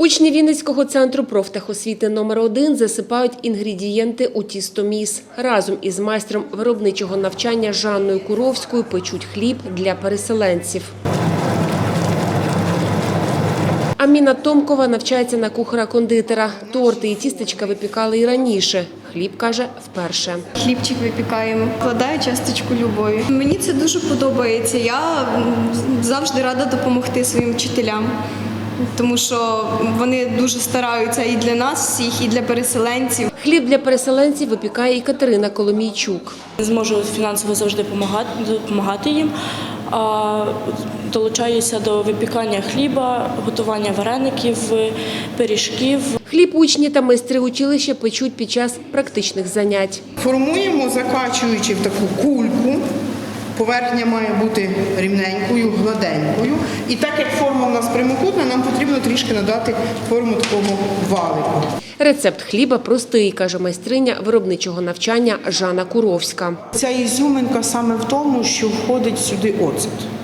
Учні Вінницького центру профтехосвіти номер 1 засипають інгредієнти у тісто міс. Разом із майстром виробничого навчання Жанною Куровською печуть хліб для переселенців. Аміна Томкова навчається на кухара-кондитера. Торти і тістечка випікали і раніше. Хліб, каже, вперше. Хлібчик випікаємо, вкладаю часточку любові. Мені це дуже подобається. Я завжди рада допомогти своїм вчителям, тому що вони дуже стараються і для нас всіх, і для переселенців. Хліб для переселенців випікає і Катерина Коломійчук. Зможу фінансово завжди допомагати, допомагати їм. А долучаюся до випікання хліба, готування вареників, пиріжків. Хліб учні та майстри училища печуть під час практичних занять. Формуємо, закачуючи в таку кульку. Поверхня має бути рівненькою, гладенькою. І так як форма в нас прямокутна, нам потрібно трішки надати форму такого валику. Рецепт хліба простий, каже майстриня виробничого навчання Жанна Куровська. Ця ізюминка саме в тому, що входить сюди оцет.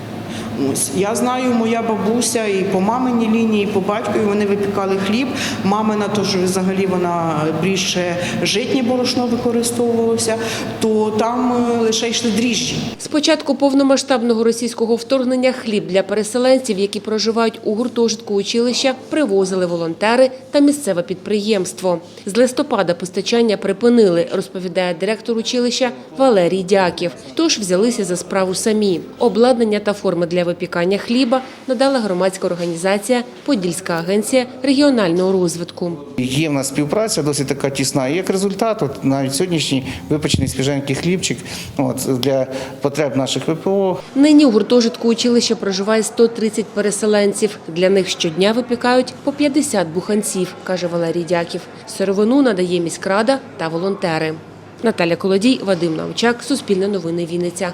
Ось я знаю, моя бабуся і по маминій лінії, і по батькові вони випікали хліб. Мамина теж взагалі вона більше житнє борошно використовувалося, то там е, лише йшли дріжджі. З початку повномасштабного російського вторгнення хліб для переселенців, які проживають у гуртожитку училища, привозили волонтери та місцеве підприємство. З листопада постачання припинили, розповідає директор училища Валерій Дяків. Тож взялися за справу самі. Обладнання та форми для випікання хліба надала громадська організація Подільська агенція регіонального розвитку. Є в нас співпраця досить така тісна. І як результат, от навіть сьогоднішній випечений свіженький хлібчик от, для потреб наших ВПО Нині у гуртожитку училища проживає 130 переселенців. Для них щодня випікають по 50 буханців, каже Валерій Дяків. Сировину надає міськрада та волонтери. Наталя Колодій, Вадим Научак, Суспільне новини Вінниця.